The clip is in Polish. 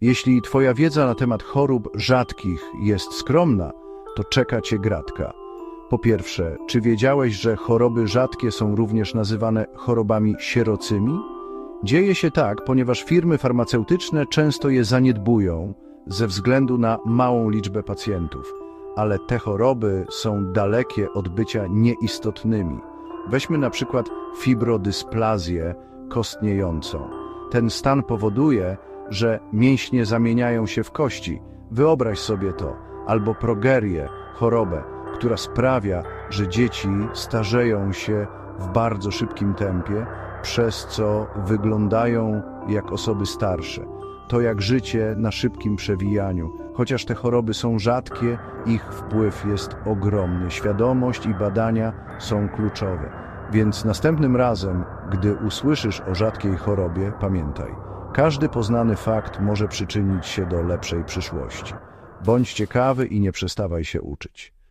Jeśli Twoja wiedza na temat chorób rzadkich jest skromna, to czeka Cię gratka. Po pierwsze, czy wiedziałeś, że choroby rzadkie są również nazywane chorobami sierocymi? Dzieje się tak, ponieważ firmy farmaceutyczne często je zaniedbują ze względu na małą liczbę pacjentów, ale te choroby są dalekie od bycia nieistotnymi. Weźmy na przykład fibrodysplazję kostniejącą. Ten stan powoduje, że mięśnie zamieniają się w kości. Wyobraź sobie to, albo progerię, chorobę, która sprawia, że dzieci starzeją się w bardzo szybkim tempie, przez co wyglądają jak osoby starsze. To jak życie na szybkim przewijaniu. Chociaż te choroby są rzadkie, ich wpływ jest ogromny. Świadomość i badania są kluczowe. Więc następnym razem, gdy usłyszysz o rzadkiej chorobie, pamiętaj, każdy poznany fakt może przyczynić się do lepszej przyszłości. Bądź ciekawy i nie przestawaj się uczyć.